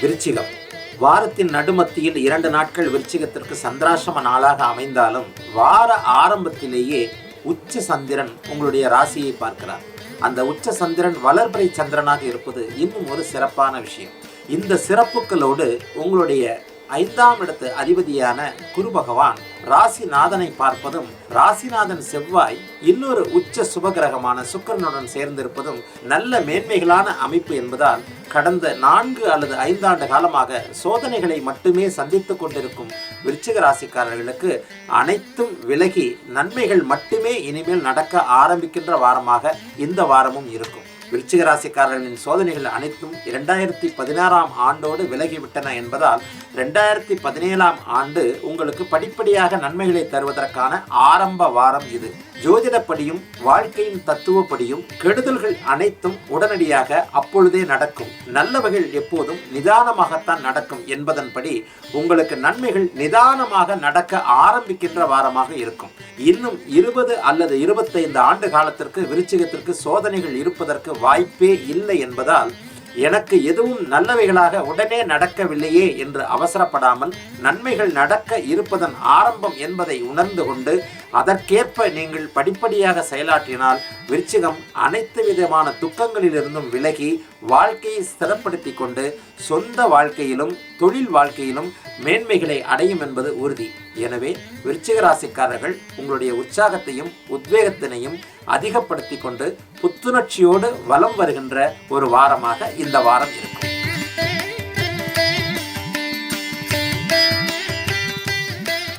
விருச்சிகம். வாரத்தின் நடுமத்தியில் இரண்டு நாட்கள் விருச்சிகத்திற்கு சந்திராசிரம நாளாக அமைந்தாலும் வார ஆரம்பத்திலேயே உச்ச சந்திரன் உங்களுடைய ராசியை பார்க்கிறார். அந்த உச்ச சந்திரன் வளர்பிறை சந்திரனாக இருப்பது இன்னும் ஒரு சிறப்பான விஷயம். இந்த சிறப்புகளோடு உங்களுடைய ஐந்தாம் இடத்து அதிபதியான குரு பகவான் ராசிநாதனை பார்ப்பதும் ராசிநாதன் செவ்வாய் இன்னொரு உச்ச சுபகிரகமான சுக்கிரனுடன் சேர்ந்திருப்பதும் நல்ல மேன்மைகளான அமைப்பு என்பதால் கடந்த நான்கு அல்லது ஐந்தாண்டு காலமாக சோதனைகளை மட்டுமே சந்தித்து கொண்டிருக்கும் விருச்சிக ராசிக்காரர்களுக்கு அனைத்தும் விலகி நன்மைகள் மட்டுமே இனிமேல் நடக்க ஆரம்பிக்கின்ற வாரமாக இந்த வாரமும் இருக்கும். விருச்சிக ராசிக்காரர்களின் சோதனைகள் அனைத்தும் இரண்டாயிரத்தி பதினாறாம் ஆண்டோடு விலகிவிட்டன என்பதால் ரெண்டாயிரத்தி பதினேழாம் ஆண்டு உங்களுக்கு படிப்படியாக நன்மைகளை தருவதற்கான ஆரம்ப வாரம் இது. ஜோதிடப்படியும் வாழ்க்கையின் தத்துவப்படியும் கெடுதல்கள் அனைத்தும் உடனடியாக அப்பொழுதே நடக்கும். நல்லவைகள் எப்போதும் நிதானமாகத்தான் நடக்கும் என்பதன்படி உங்களுக்கு நன்மைகள் நிதானமாக நடக்க ஆரம்பிக்கின்ற வாரமாக இருக்கும். இன்னும் இருபது அல்லது இருபத்தைந்து ஆண்டு காலத்திற்கு விருச்சிகத்திற்கு சோதனைகள் இருப்பதற்கு வாய்ப்பே இல்லை என்பதால் எனக்கு எதுவும் நல்லவைகளாக உடனே நடக்கவில்லையே என்று அவசரப்படாமல் நன்மைகள் நடக்க இருப்பதன் ஆரம்பம் என்பதை உணர்ந்து கொண்டு அதற்கேற்ப நீங்கள் படிப்படியாக செயலாற்றினால் விருச்சிகம் அனைத்து விதமான துக்கங்களிலிருந்தும் விலகி வாழ்க்கையை ஸ்திரப்படுத்தி கொண்டு சொந்த வாழ்க்கையிலும் தொழில் வாழ்க்கையிலும் மேன்மைகளை அடையும் என்பது உறுதி. எனவே விருச்சிக ராசிக்காரர்கள் உங்களுடைய உற்சாகத்தையும் உத்வேகத்தினையும் அதிகப்படுத்தி கொண்டு புத்துணர்ச்சியோடு வலம் வருகின்ற ஒரு வாரமாக இந்த வாரம் இருக்கும்